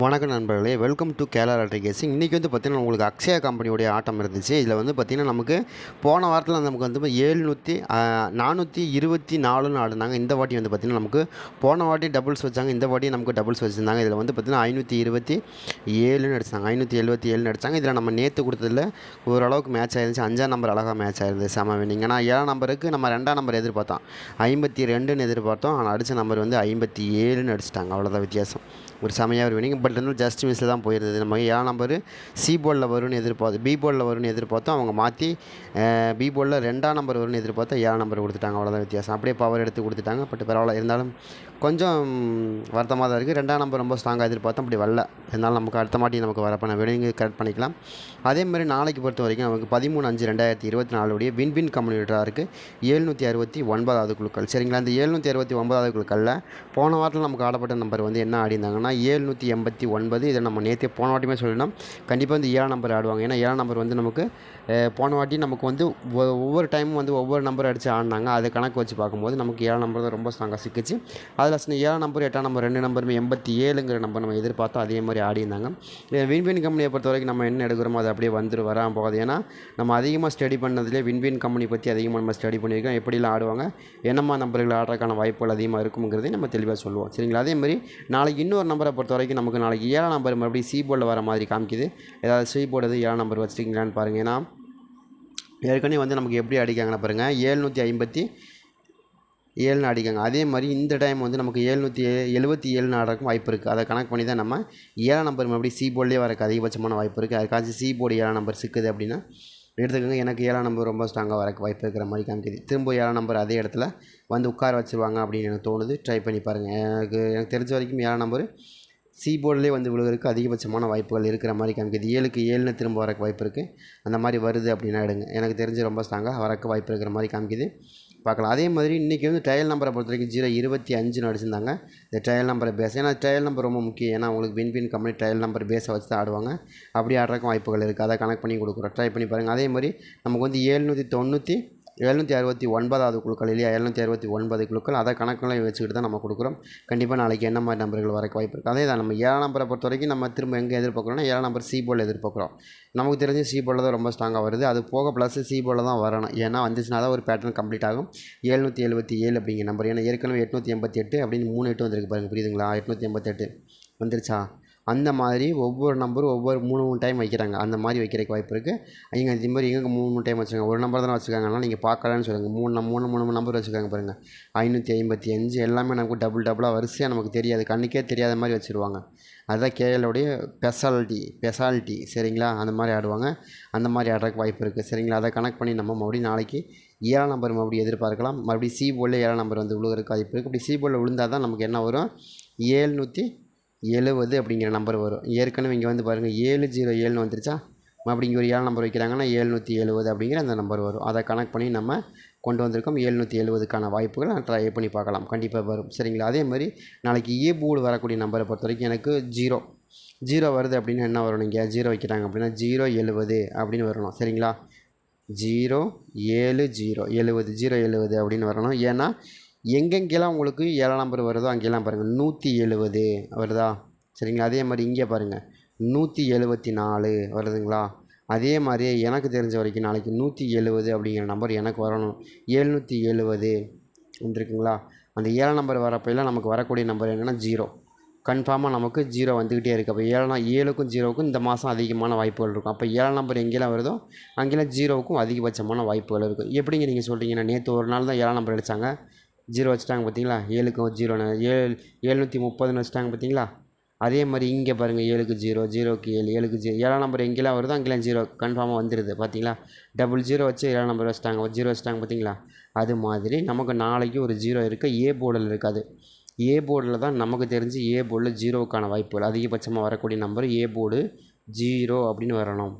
வணக்கம் நண்பர்களே welcome to Kerala lottery guessing இன்றைக்கி வந்து பார்த்திங்கன்னா உங்களுக்கு அக்ஷயா கம்பெனியோடைய ஆட்டம் இருந்துச்சு. இதில் வந்து பார்த்திங்கன்னா நமக்கு போன வாரத்தில் நமக்கு வந்து ஏழ்நூற்றி நானூற்றி இருபத்தி நாலுன்னு ஆடினாங்க. இந்த வாட்டி வந்து பார்த்திங்கன்னா நமக்கு போன வாட்டி டபுள்ஸ் வச்சாங்க. இந்த வாட்டி நமக்கு டபுள்ஸ் வச்சுருந்தாங்க. இதில் வந்து பார்த்திங்கன்னா ஐநூற்றி இருபத்தி ஏழுன்னு அடிச்சாங்க. ஐநூற்றி எழுபத்தி ஏழுன்னு அடிச்சாங்க. இதில் நம்ம நேற்று கொடுத்ததில் ஓரளவுக்கு மேட்ச் ஆயிருந்துச்சு. அஞ்சாம் நம்பர் அழகாக மேட்ச் ஆயிருந்தது. செம வினிங் ஆனால் ஏழாம் நம்பருக்கு நம்ம ரெண்டாம் நம்பர் எதிர்பார்த்தோம். ஐம்பத்தி ரெண்டுன்னு எதிர்பார்த்தோம். ஆனால் அடித்த நம்பர் வந்து ஐம்பத்தி ஏழுன்னு அடிச்சிட்டாங்க. அவ்வளோதான் வித்தியாசம். ஒரு செமையாக ஒரு வினிங் பட் இருந்தாலும் ஜஸ்ட் மிஸ்ஸில் தான் போயிருந்தது. நம்ம ஏழாம் நம்பர் சி போலில் வரும்னு எதிர்பார்த்து பி போலில் வரும்னு எதிர்பார்த்தோம் அவங்க மாற்றி பி போலில் ரெண்டாம் நம்பர் வரும்னு எதிர்பார்த்தா ஏழாம் நம்பர் கொடுத்துட்டாங்க. அவ்வளோதான் வித்தியாசம். அப்படியே பவர் எடுத்து கொடுத்துட்டாங்க. பட் பரவாயில்ல. இருந்தாலும் கொஞ்சம் வருத்தமாக தான் இருக்குது ரெண்டாம் நம்பர் ரொம்ப ஸ்ட்ராங்காக எதிர்பார்த்தோம். அப்படி வரல. இருந்தாலும் நமக்கு அடுத்த மாட்டி நமக்கு வரப்பான பண்ண வினிங் கரெக்ட் பண்ணிக்கலாம். அதே மாதிரி நாளைக்கு பொறுத்த வரைக்கும் நமக்கு பதிமூணு அஞ்சு ரெண்டாயிரத்தி இருபத்தி நாலுடைய வின்வின் கம்யூனிட்டாக இருக்குது ஏழ்நூற்றி அறுபத்தி ஒன்பதாவது குழுக்கள். சரிங்களா? அந்த ஏழ்நூற்றி அறுபத்தி ஒன்பதாவது குழுக்களில் போன வாரத்தில் நமக்கு ஆடப்பட்ட நம்பர் வந்து என்ன ஆடிருந்தாங்கன்னா ஏழ்நூற்றி எண்பத்தி ஒன்பது. இதை நம்ம நேற்றே போன வாட்டியுமே சொல்லணும் கண்டிப்பாக வந்து ஏழாம் நம்பர் ஆடுவாங்க. ஏன்னா ஏழாம் நம்பர் வந்து நமக்கு போன வாட்டி நமக்கு வந்து ஒவ்வொரு டைமும் வந்து ஒவ்வொரு நம்பர் அடித்து ஆடினாங்க. அதை கணக்கு வச்சு பார்க்கும்போது நமக்கு ஏழாம் நம்பர் தான் ரொம்ப ஸ்ட்ராங்காக சிக்கிச்சு. அதில் சின்ன ஏழாம் நம்பர் எட்டாம் நம்பர் ரெண்டு நம்பருமே எண்பத்தி ஏழுங்கிற நம்பர் நம்ம எதிர்பார்த்தோம் அதே மாதிரி ஆடியிருந்தாங்க. விண்வீன் கம்பெனியை பொறுத்த வரைக்கும் நம்ம என்ன எடுக்கிறோமோ அது அப்படியே வந்துடும் வராமல் போகாது. ஏன்னா நம்ம அதிகமாக ஸ்டடி பண்ணதுலேயே வின்வின் கம்பெனி பற்றி அதிகமாக நம்ம ஸ்டடி பண்ணியிருக்கோம். எப்படிலாம் ஆடுவாங்க என்னம்மா நம்பர்கள் ஆடுறதுக்கான வாய்ப்புகள் அதிகமாக இருக்குங்கிறதையும் நம்ம தெளிவாக சொல்லுவோம். சரிங்களா? அதே மாதிரி நாளைக்கு இன்னொரு நம்பரை பொறுத்த வரைக்கும் நமக்கு நாளைக்கு ஏழாம் நம்பர் மறுபடியும் சி போர்டில் வர மாதிரி காமிக்குது. ஏதாவது சி போர்டு எது ஏழாம் நம்பர் வச்சுருக்கீங்களான்னு பாருங்கள் ஏன்னா ஏற்கனவே வந்து நமக்கு எப்படி அடிக்காங்கன்னு பாருங்கள் ஏழ்நூற்றி ஐம்பத்தி ஏழுன்னு அடிக்காங்க அதே மாதிரி இந்த டைம் வந்து நமக்கு ஏழ்நூற்றி எழுபத்தி ஏழு ஆடுறதுக்கும் வாய்ப்பு இருக்குது அதை கணக்கு பண்ணி தான் நம்ம ஏழாம் நம்பர் மறுபடியும் சி போர்ட்லேயே வரக்கு அதிகபட்சமான வாய்ப்பு இருக்குது அதுக்காச்சும் சி போர்டு ஏழாம் நம்பர் சிக்குது அப்படின்னா எடுத்துக்கோங்க எனக்கு ஏழாம் நம்பர் ரொம்ப ஸ்ட்ராங்காக வரக்கு வாய்ப்பு இருக்கிற மாதிரி காமிக்குது. திரும்ப ஏழாம் நம்பர் அதே இடத்துல வந்து உட்கார வச்சுருவாங்க அப்படின்னு எனக்கு தோணுது. ட்ரை பண்ணி பாருங்கள் எனக்கு எனக்கு தெரிஞ்ச வரைக்கும் ஏழாம் நம்பர் சி போர்ட்லேயே வந்து விழுகிறதுக்கு அதிகபட்சமான வாய்ப்புகள் இருக்கிற மாதிரி காமிக்குது. ஏழுக்கு ஏழுன்னு திரும்ப வரக்கு வாய்ப்பு இருக்குது அந்த மாதிரி வருது அப்படின்னா எடுங்க. எனக்கு தெரிஞ்சு ரொம்ப ஸ்ட்ராங்காக வரக்கு வாய்ப்பு இருக்கிற மாதிரி காமிக்குது. பார்க்கலாம். அதே மாதிரி இன்றைக்கி வந்து ட்ரையல் நம்பரை பொறுத்த வரைக்கும் ஜீரோ இருபத்தி அஞ்சுன்னு அடிச்சிருந்தாங்க. இந்த ட்ரையல் நம்பரை பேஸ் ஏன்னா ட்ரையல் நம்பர் ரொம்ப முக்கியம். ஏன்னா உங்களுக்கு win win company trial number பேஸை வச்சு தான் ஆடுவாங்க. அப்படி ஆடுறக்கும் வாய்ப்புகள் இருக்குது அதை கனெக்ட் பண்ணி கொடுக்குறோம். ட்ரை பண்ணி பாருங்கள் அதே மாதிரி நமக்கு வந்து ஏழ்நூற்றி தொண்ணூற்றி எழுநூற்றி அறுபத்தி ஒன்பதாவது குழுக்கள் இல்லையா? எழுநூற்றி அறுபத்தி ஒன்பது குழுக்கள். அதை கணக்கில் வச்சுக்கிட்டு தான் நம்ம கொடுக்குறோம். கண்டிப்பாக நாளைக்கு என்ன மாதிரி நம்பர்கள் வரக்கு வாய்ப்பு இருக்குது அதே தான் நம்ம ஏழாம் நம்பரை பொறுத்த வரைக்கும் நம்ம திரும்ப எங்கே எதிர்பார்க்குறோம்னா ஏழாம் நம்பர் சி போல் எதிர்பார்க்குறோம். நமக்கு தெரிஞ்சு சி போர்டில் தான் ரொம்ப ஸ்ட்ராங்காக வருது. அது போக ப்ளஸ் சி போர்டில் தான் வரணும். ஏன்னா வந்துச்சுன்னா தான் ஒரு பேட்டர்ன் கம்ப்ளீட் ஆகும். எழுநூற்றி எழுபத்தி ஏழு அப்படிங்கிற நம்பர் ஏன்னா ஏற்கனவே எட்நூற்றி எண்பத்தி எட்டு அப்படின்னு மூணு எட்டு வந்திருக்கு பாருங்கள் புரியுதுங்களா? எட்நூற்றி எண்பத்தெட்டு வந்துருச்சா? அந்த மாதிரி ஒவ்வொரு நம்பரும் ஒவ்வொரு மூணு மூணு டைம் வைக்கிறாங்க. அந்த மாதிரி வைக்கிறதுக்கு வாய்ப்பு இருக்குது இங்கே இது மாதிரி எங்கே மூணு மூணு டைம் வச்சுருக்காங்க? ஒரு நம்பர் தானே வச்சுருக்காங்கன்னா நீங்கள் பார்க்கலன்னு சொல்லுங்கள் மூணு மூணு மூணு மூணு நம்பர் வச்சுருக்காங்க பாருங்கள் ஐநூற்றி ஐம்பத்தி அஞ்சு எல்லாமே நமக்கு டபுள் டபுளாக வரிசையாக நமக்கு தெரியாது. கண்ணுக்கே தெரியாத மாதிரி வச்சுருவாங்க. அதுதான் கேஎலோடைய பெசாலிட்டி பெசாலிட்டி சரிங்களா? அந்த மாதிரி ஆடுவாங்க. அந்த மாதிரி ஆடுறதுக்கு வாய்ப்பு இருக்குது சரிங்களா? அதை கனெக்ட் பண்ணி நம்ம மறுபடியும் நாளைக்கு ஏழாம் நம்பர் மறுபடியும் எதிர்பார்க்கலாம். மறுபடியும் சி போலில் ஏழாம் நம்பர் வந்து விழுகிறதுக்கு வாய்ப்பு இருக்குது இப்படி சி போலில் விழுந்தால் தான் நமக்கு என்ன வரும்? ஏழ்நூற்றி எழுபது அப்படிங்கிற நம்பர் வரும். ஏற்கனவே இங்கே வந்து பாருங்கள் ஏழு ஜீரோ ஏழுன்னு வந்துருச்சா? மறுபடியும் இங்கே ஒரு ஏழு நம்பர் வைக்கிறாங்கன்னா ஏழ்நூற்றி எழுபது அப்படிங்கிற அந்த நம்பர் வரும். அதை கனெக்ட் பண்ணி நம்ம கொண்டு வந்திருக்கோம். ஏழ்நூற்றி எழுபதுக்கான வாய்ப்புகள் நான் ட்ரை பண்ணி பார்க்கலாம். கண்டிப்பாக வரும். சரிங்களா? அதே மாதிரி நாளைக்கு e ஏ போர்டு வரக்கூடிய நம்பரை பொறுத்த வரைக்கும் எனக்கு ஜீரோ. ஜீரோ வருது அப்படின்னு என்ன வரணும் இங்கே ஜீரோ வைக்கிறாங்க அப்படின்னா ஜீரோ எழுபது அப்படின்னு வரணும். சரிங்களா? ஜீரோ ஏழு ஜீரோ. எழுபது ஜீரோ எழுபது அப்படின்னு வரணும். ஏன்னா எங்கெங்கெல்லாம் உங்களுக்கு ஏழாம் நம்பர் வருதோ அங்கெல்லாம் பாருங்கள் நூற்றி எழுபது வருதா? சரிங்களா? அதே மாதிரி இங்கே பாருங்கள் நூற்றி எழுபத்தி நாலு வருதுங்களா? அதே மாதிரி எனக்கு தெரிஞ்ச வரைக்கும் நாளைக்கு நூற்றி எழுபது அப்படிங்கிற நம்பர் எனக்கு வரணும். எழுநூற்றி எழுபது வந்துருக்குங்களா? அந்த ஏழாம் நம்பர் வரப்போயெல்லாம் நமக்கு வரக்கூடிய நம்பர் என்னென்னா ஜீரோ. கன்ஃபார்மாக நமக்கு ஜீரோ வந்துக்கிட்டே இருக்குது அப்போ ஏழாம் ஏழுக்கும் ஜீரோவுக்கும் இந்த மாதம் அதிகமான வாய்ப்புகள் இருக்கும். அப்போ ஏழாம் நம்பர் எங்கெல்லாம் வருதோ அங்கெல்லாம் ஜீரோவுக்கும் அதிகபட்சமான வாய்ப்புகள் இருக்கும். எப்படிங்க நீங்கள் சொல்கிறீங்கன்னா நேற்று ஒரு நாள் தான் ஏழாம் நம்பர் அடித்தாங்க ஜீரோ வச்சுட்டாங்க பார்த்தீங்களா? ஏழுக்கும் ஜீரோன்னு ஏழு ஏழ்நூற்றி முப்பதுன்னு வச்சுட்டாங்க பார்த்தீங்களா? அதே மாதிரி இங்கே பாருங்கள் ஏழுக்கு ஜீரோ ஜீரோக்கு ஏழு ஏழுக்கு ஜீரோ ஏழாம் நம்பர் எங்கெல்லாம் வருதோ அங்கெல்லாம் ஜீரோ கன்ஃபார்மாக வந்துடுது பார்த்தீங்களா? டபுள் ஜீரோ வச்சு ஏழாம் நம்பர் வச்சுட்டாங்க ஜீரோ வச்சுட்டாங்க பார்த்தீங்களா? அது மாதிரி நமக்கு நாளைக்கு ஒரு ஜீரோ இருக்குது ஏ போர்டில் இருக்காது. ஏ போர்டில் தான் நமக்கு தெரிஞ்சு ஏ போர்டில் ஜீரோவுக்கான வாய்ப்புகள் அதிகபட்சமாக வரக்கூடிய நம்பர் ஏ போர்டு ஜீரோ அப்படின்னு வரணும்.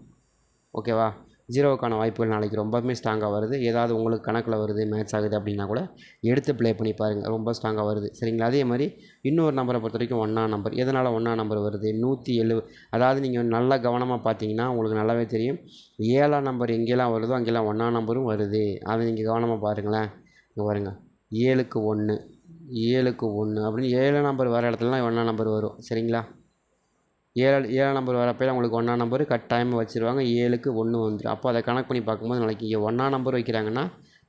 ஓகேவா ஜீரோவுக்கான வாய்ப்புகள் நாளைக்கு ரொம்பவுமே ஸ்ட்ராங்காக வருது. ஏதாவது உங்களுக்கு கணக்கில் வருது மேட்ச் ஆகுது அப்படின்னா கூட எடுத்து ப்ளே பண்ணி பாருங்கள் ரொம்ப ஸ்ட்ராங்காக வருது. சரிங்களா? அதே மாதிரி இன்னொரு நம்பரை பொறுத்த வரைக்கும் ஒன்றா நம்பர் எதனால் ஒன்றா நம்பர் வருது? நூற்றி எழு அதாவது நீங்கள் நல்லா கவனமாக பார்த்தீங்கன்னா உங்களுக்கு நல்லாவே தெரியும். ஏழாம் நம்பர் எங்கெல்லாம் வருதோ அங்கெல்லாம் ஒன்றா நம்பரும் வருது. அதை நீங்கள் கவனமாக பாருங்களேன். இங்கே பாருங்க. ஏழுக்கு ஒன்று ஏழுக்கு ஒன்று அப்படின்னு ஏழு நம்பர் வர இடத்துலலாம் ஒன்றா நம்பர் வரும். சரிங்களா? ஏழு ஏழாம் நம்பர் வரப்போ உங்களுக்கு ஒன்றாம் நம்பரு கட்டாயமாக வச்சுருவாங்க. ஏழுக்கு ஒன்று வந்துடும் அப்போ அதை கணக்கு பண்ணி பார்க்கும்போது நாளைக்கு இங்கே ஒன்றாம் நம்பர் வைக்கிறாங்கன்னா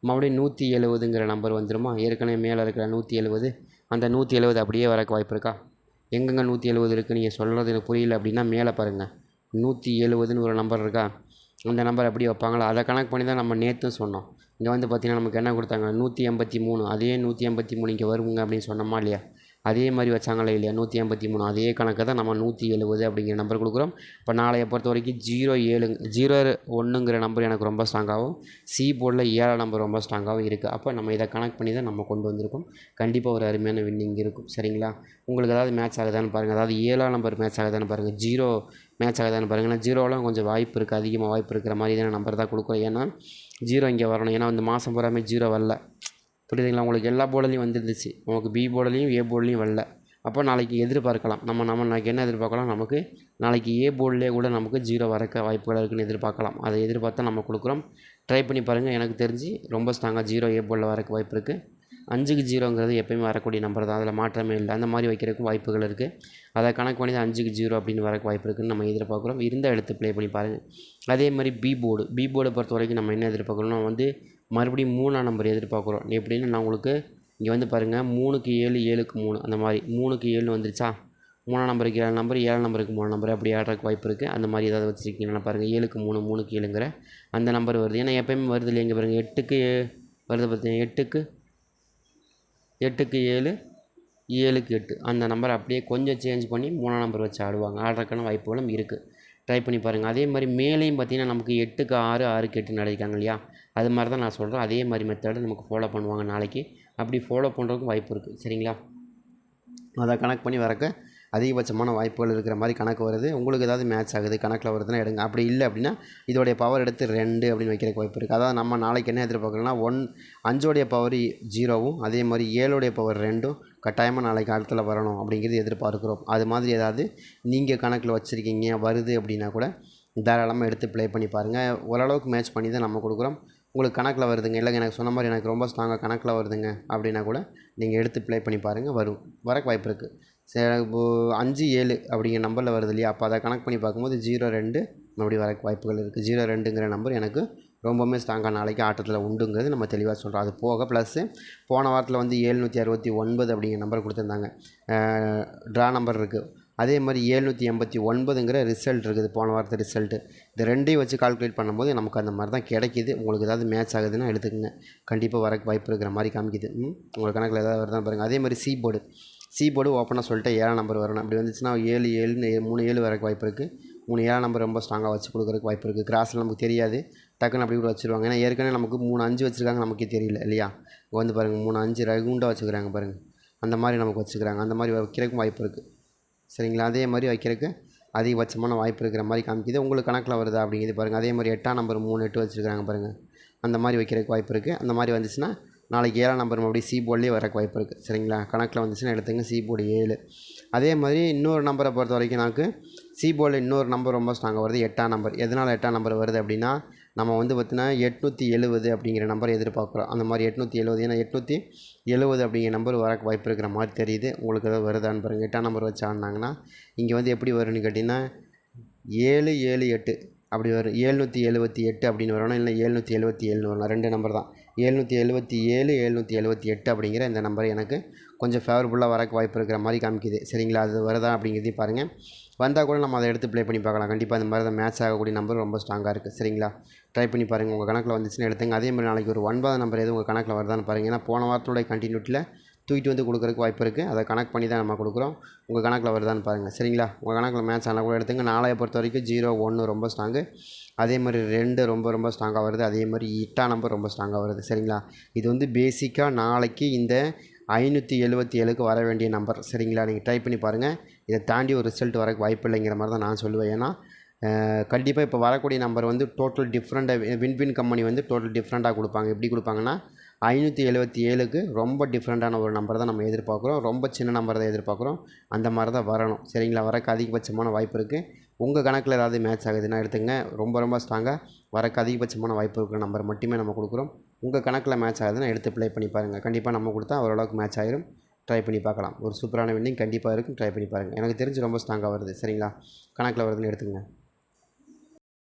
மறுபடியும் நூற்றி எழுபதுங்கிற நம்பர் வந்துடுமா ஏற்கனவே மேலே இருக்கிற நூற்றி எழுபது அந்த நூற்றி எழுபது அப்படியே வரக்கு வாய்ப்பு இருக்கா? எங்கெங்கே நூற்றி எழுபது இருக்குது நீங்கள் சொல்கிறது எனக்கு புரியல அப்படின்னா மேலே பாருங்கள் நூற்றி எழுபதுன்னு ஒரு நம்பர் இருக்கா? அந்த நம்பர் எப்படி வைப்பாங்களோ அதை கணக்கு பண்ணி தான் நம்ம நேற்றும் சொன்னோம். இங்கே வந்து பார்த்திங்கன்னா நமக்கு என்ன கொடுத்தாங்க? நூற்றி எண்பத்தி மூணு. அதே நூற்றி எண்பத்தி மூணு இங்கே வருங்க அப்படின்னு சொன்னோமா இல்லையா? அதே மாதிரி வச்சாங்களே இல்லையா? நூற்றி எண்பத்தி மூணு. அதே கணக்கை தான் நம்ம நூற்றி எழுபது அப்படிங்கிற நம்பர் கொடுக்குறோம். இப்போ நாளைய பொறுத்த வரைக்கும் ஜீரோ ஏழு ஜீரோ ஒன்றுங்கிற நம்பர் எனக்கு ரொம்ப ஸ்ட்ராங்காகவும் சி போர்டில் ஏழாம் நம்பர் ரொம்ப ஸ்ட்ராங்காகவும் இருக்குது அப்போ நம்ம இதை கனெக்ட் பண்ணி தான் நம்ம கொண்டு வந்திருக்கோம். கண்டிப்பாக ஒரு அருமையான வின்னிங் இருக்கும். சரிங்களா? உங்களுக்கு ஏதாவது மேட்ச் ஆகுதான்னு பாருங்கள் அதாவது ஏழாம் நம்பர் மேட்ச் ஆகுதான்னு பாருங்கள் ஜீரோ மேட்ச் ஆகுதான்னு பாருங்கள் ஏன்னா ஜீரோலாம் கொஞ்சம் வாய்ப்பு இருக்குது அதிகமாக வாய்ப்பு இருக்கிற மாதிரி தான் நம்பர் தான் கொடுக்குறோம். ஏன்னா ஜீரோ இங்கே வரணும். ஏன்னா வந்து மாதம் பூராமே ஜீரோ வரல. புரியுதுங்களா? உங்களுக்கு எல்லா போர்டுலையும் வந்துருந்துச்சு உங்களுக்கு பி போர்டுலையும் ஏ போர்டுலையும் வரல. அப்போ நாளைக்கு எதிர்பார்க்கலாம். நம்ம நம்ம நாளைக்கு என்ன எதிர்பார்க்கலாம்? நமக்கு நாளைக்கு ஏ போர்டிலே கூட நமக்கு ஜீரோ வரக்க வாய்ப்புகள் இருக்குன்னு எதிர்பார்க்கலாம். அதை எதிர்பார்த்தா நம்ம கொடுக்குறோம். ட்ரை பண்ணி பாருங்கள் எனக்கு தெரிஞ்சு ரொம்ப ஸ்ட்ராங்காக ஜீரோ ஏ போர்டில் வரக்கு வாய்ப்பு இருக்குது அஞ்சுக்கு ஜீரோங்கிறது எப்பயுமே வரக்கூடிய நம்பர் தான். அதில் மாற்றமே இல்லை. அந்த மாதிரி வைக்கிறதுக்கு வாய்ப்புகள் இருக்குது அதை கணக்கு பண்ணி தான் அஞ்சுக்கு ஜீரோ அப்படின்னு வரக்கு வாய்ப்பு இருக்குதுன்னு நம்ம எதிர்பார்க்குறோம். இருந்த எடுத்து ப்ளே பண்ணி பாருங்கள் அதே மாதிரி பி போர்டு பி போர்டை பொறுத்த வரைக்கும் நம்ம என்ன எதிர்பார்க்குறோம்னா வந்து மறுபடியும் மூணாம் நம்பர் எதிர்பார்க்குறோம். எப்படின்னு நான் உங்களுக்கு இங்கே வந்து பாருங்கள் மூணுக்கு ஏழு ஏழுக்கு மூணு அந்த மாதிரி. மூணுக்கு ஏழு வந்துருச்சா? மூணாம் நம்பருக்கு ஏழு நம்பர் ஏழாம் நம்பருக்கு மூணு நம்பர் அப்படி ஆடுறதுக்கு வாய்ப்பு இருக்குது அந்த மாதிரி ஏதாவது வச்சுருக்கீங்கன்னா பாருங்கள் ஏழுக்கு மூணு மூணுக்கு ஏழுங்கிற அந்த நம்பர் வருது. ஏன்னா எப்பயுமே வருது இல்லையா இங்கே பாருங்கள் எட்டுக்கு வருது பார்த்தீங்கன்னா எட்டுக்கு எட்டுக்கு ஏழு ஏழுக்கு எட்டு. அந்த நம்பரை அப்படியே கொஞ்சம் சேஞ்ச் பண்ணி மூணாம் நம்பர் வச்சு ஆடுவாங்க. ஆடுறதுக்கான வாய்ப்புகளும் இருக்குது ட்ரை பண்ணி பாருங்கள் அதே மாதிரி மேலேயும் பார்த்தீங்கன்னா நமக்கு எட்டுக்கு ஆறு ஆறுக்கு எட்டு நடக்காங்க இல்லையா? அது மாதிரி தான் நான் சொல்கிறேன் அதே மாதிரி மெத்தடை நமக்கு ஃபாலோ பண்ணுவாங்க நாளைக்கு. அப்படி ஃபாலோ பண்ணுறதுக்கும் வாய்ப்பு இருக்குது சரிங்களா? அதை கணக்கு பண்ணி வரக்க அதிகபட்சமான வாய்ப்புகள் இருக்கிற மாதிரி கணக்கு வருது. உங்களுக்கு ஏதாவது மேட்ச் ஆகுது கணக்கில் வருதுன்னா எடுங்க. அப்படி இல்லை அப்படின்னா இதோடைய பவர் எடுத்து ரெண்டு அப்படின்னு வைக்கிறக்கு வாய்ப்பு இருக்குது அதாவது நம்ம நாளைக்கு என்ன எதிர்பார்க்குறோம்னா ஒன் அஞ்சோடைய பவர் ஜீரோவும் அதே மாதிரி ஏழுடைய பவர் ரெண்டும் கட்டாயமாக நாளைக்கு காலத்தில் வரணும் அப்படிங்கிறது எதிர்பார்க்குறோம். அது மாதிரி ஏதாவது நீங்கள் கணக்கில் வச்சுருக்கீங்க வருது அப்படின்னா கூட தாராளமாக எடுத்து ப்ளே பண்ணி பாருங்கள் ஓரளவுக்கு மேட்ச் பண்ணி தான் நம்ம கொடுக்குறோம். உங்களுக்கு கணக்கில் வருதுங்க. இல்லைங்க எனக்கு சொன்ன மாதிரி எனக்கு ரொம்ப ஸ்ட்ராங்காக கணக்கில் வருதுங்க. அப்படின்னா கூட நீங்கள் எடுத்து ப்ளே பண்ணி பாருங்கள் வரும். வரக்கு வாய்ப்பு இருக்குது சரி இப்போது அஞ்சு ஏழு அப்படிங்கிற நம்பரில் வருது இல்லையா? அப்போ அதை கணக்கு பண்ணி பார்க்கும்போது ஜீரோ ரெண்டு மறுபடியும் வரக்கு வாய்ப்புகள் இருக்குது ஜீரோ ரெண்டுங்கிற நம்பர் எனக்கு ரொம்பவுமே ஸ்ட்ராங்காக நாளைக்கு ஆட்டத்தில் உண்டுங்கிறது நம்ம தெளிவாக சொல்கிறோம் அது போக ப்ளஸ்ஸு போன வாரத்தில் வந்து ஏழ்நூற்றி அறுபத்தி ஒன்பது அப்படிங்கிற நம்பர் கொடுத்துருந்தாங்க. ட்ரா நம்பர் இருக்குது அதே மாதிரி ஏழ்நூற்றி எண்பத்தி ஒன்பதுங்கிற ரிசல்ட் இருக்குது. போன வாரத்து ரிசல்ட்டு இந்த ரெண்டையும் வச்சு கால்குலேட் பண்ணும்போது நமக்கு அந்த மாதிரி தான் கிடைக்கிது. உங்களுக்கு ஏதாவது மேட்ச் ஆகுதுன்னா எடுத்துக்கங்க. கண்டிப்பாக வர வாய்ப்பு இருக்கிற மாதிரி காமிக்குது. ம்? உங்கள் கணக்கில் ஏதாவது வருதான் பாருங்கள் அதே மாதிரி சி போர்டு சி போர்டு ஓப்பனாக சொல்லிட்டு ஏழாம் நம்பர் வரணும். அப்படி வந்துச்சுன்னா ஏழு ஏழுன்னு மூணு ஏழு வரக்கு வாய்ப்பு இருக்குது மூணு ஏழாம் நம்பர் ரொம்ப ஸ்ட்ராங்காக வச்சு கொடுக்குறதுக்கு வாய்ப்பு இருக்குது கிராஸில் நமக்கு தெரியாது. டக்குன்னு அப்படி கூட வச்சுருவாங்க. ஏன்னா ஏற்கனவே நமக்கு மூணு அஞ்சு வச்சுருக்காங்க நமக்கே தெரியல இல்லையா? இங்கே வந்து பாருங்கள் மூணு அஞ்சு ரகுண்டாக வச்சுக்கிறாங்க பாருங்கள் அந்த மாதிரி நமக்கு வச்சுக்கிறாங்க. அந்த மாதிரி வைக்கிறதுக்கும் வாய்ப்பு இருக்குது சரிங்களா? அதே மாதிரி வைக்கிறதுக்கு அதிகபட்சமான வாய்ப்பு இருக்கிற மாதிரி காமிக்குது. உங்களுக்கு கணக்கில் வருதா அப்படிங்கிறது பாருங்கள் அதே மாதிரி எட்டாம் நம்பர் மூணு எட்டு வச்சுருக்காங்க பாருங்கள் அந்த மாதிரி வைக்கிறதுக்கு வாய்ப்பு இருக்குது அந்த மாதிரி வந்துச்சுன்னா நாளைக்கு ஏழாம் நம்பர் மறுபடியும் சி போர்ட்லேயே வரக்கு வாய்ப்பு இருக்குது சரிங்களா? கணக்கில் வந்துச்சுன்னா எடுத்துங்க சி போர்டு ஏழு. அதே மாதிரி இன்னொரு நம்பரை பொறுத்த வரைக்கும் எனக்கு சி போர்டில் இன்னொரு நம்பர் ரொம்ப ஸ்ட்ராங்காக வருது. எட்டாம் நம்பர். எதனால் எட்டாம் நம்பர் வருது அப்படின்னா நம்ம வந்து பார்த்திங்கன்னா எட்நூற்றி எழுபது அப்படிங்கிற நம்பரை எதிர்பார்க்குறோம். அந்த மாதிரி எட்நூற்றி எழுபது ஏன்னா எட்நூற்றி எழுபது அப்படிங்கிற நம்பர் வரக்கு வாய்ப்பு இருக்கிற மாதிரி தெரியுது. உங்களுக்கு ஏதாவது வருதான்னு பாருங்கள் எட்டாம் நம்பர் வச்சு ஆடினாங்கன்னா இங்கே வந்து எப்படி வரும்னு கேட்டிங்கன்னா ஏழு ஏழு எட்டு அப்படி வரும். ஏழ்நூற்றி எழுபத்தி எட்டு அப்படின்னு வரணும் இல்லை ஏழ்நூற்றி எழுபத்தி ஏழுன்னு வரணும் ரெண்டு நம்பர் தான். ஏழ்நூற்றி எழுபத்தி ஏழு ஏழ்நூற்றி எழுபத்தி எட்டு அப்படிங்கிற இந்த நம்பர் எனக்கு கொஞ்சம் ஃபேவரபுளாக வரக்கு வாய்ப்பு இருக்கிற மாதிரி காமிக்குது. சரிங்களா? அது வருதா அப்படிங்கிறதையும் பாருங்கள் வந்தால் கூட நம்ம அதை எடுத்து ப்ளே பண்ணி பார்க்கலாம். கண்டிப்பாக இந்த மாதிரி தான் மேட்ச் ஆகக்கூடிய நம்பர் ரொம்ப ஸ்ட்ராங்காக இருக்குது சரிங்களா? ட்ரை பண்ணி பாருங்கள் உங்கள் கணக்கில் வந்துச்சுன்னு எடுத்துங்க. அதே மாதிரி நாளைக்கு ஒரு ஒன்பதாம் நம்பர் எதுவும் உங்கள் கணக்கில் வருதான்னு பாருங்கள் ஏன்னா போன வாரத்தோடைய கண்டினியூட்டியில் தூக்கிட்டு வந்து கொடுக்குறதுக்கு வாய்ப்பு இருக்குது அதை கணக்கு பண்ணி தான் நம்ம கொடுக்குறோம். உங்கள் கணக்கில் வருதான்னு பாருங்கள் சரிங்களா? உங்கள் கணக்கில் மேட்ச் ஆனால் கூட எடுத்துங்க. நாளைய பொறுத்த வரைக்கும் ஜீரோ ஒன்று ரொம்ப ஸ்ட்ராங்கு அதே மாதிரி ரெண்டு ரொம்ப ரொம்ப ஸ்ட்ராங்காக வருது. அதே மாதிரி எட்டாம் நம்பர் ரொம்ப ஸ்ட்ராங்காக வருது. சரிங்களா? இது வந்து பேசிக்காக நாளைக்கு இந்த ஐநூற்றி எழுபத்தி ஏழுக்கு வர வேண்டிய நம்பர். சரிங்களா? நீங்கள் ட்ரை பண்ணி பாருங்கள் இதை தாண்டி ஒரு ரிசல்ட் வரக்கு வாய்ப்பு இல்லைங்கிற மாதிரி தான் நான் சொல்லுவேன். ஏன்னா கண்டிப்பாக இப்போ வரக்கூடிய நம்பர் வந்து டோட்டல் டிஃப்ரெண்ட்டாக வின்வின் கம்பெனி வந்து டோட்டல் டிஃப்ரெண்ட்டாக கொடுப்பாங்க. எப்படி கொடுப்பாங்கன்னா ஐநூற்றி எழுபத்தி ஏழுக்கு ரொம்ப டிஃப்ரெண்ட்டான ஒரு நம்பர் தான் நம்ம எதிர்பார்க்குறோம். ரொம்ப சின்ன நம்பர் தான் எதிர்பார்க்குறோம். அந்த மாதிரி தான் வரணும். சரிங்களா? வரக்கு அதிகபட்சமான வாய்ப்பு இருக்குது உங்கள் கணக்கில் ஏதாவது மேட்ச் ஆகுதுன்னா எடுத்துங்க. ரொம்ப ரொம்ப ஸ்ட்ராங்காக வரக்கு அதிகபட்சமான வாய்ப்பு இருக்கிற நம்பர் மட்டுமே நம்ம கொடுக்குறோம். உங்கள் கணக்கில் மேட்ச் ஆகுதுன்னா எடுத்து ப்ளே பண்ணி பாருங்கள் கண்டிப்பாக நம்ம கொடுத்தா ஓரளவுக்கு மேட்ச் ஆயிரும். ட்ரை பண்ணி பார்க்கலாம். ஒரு சூப்பரான வின்னிங் கண்டிப்பாக இருக்கும். ட்ரை பண்ணி பாருங்கள் எனக்கு தெரிஞ்சு ரொம்ப ஸ்ட்ராங்காக வருது. சரிங்களா? கணக்கில் வருதுன்னு எடுத்துக்கங்க.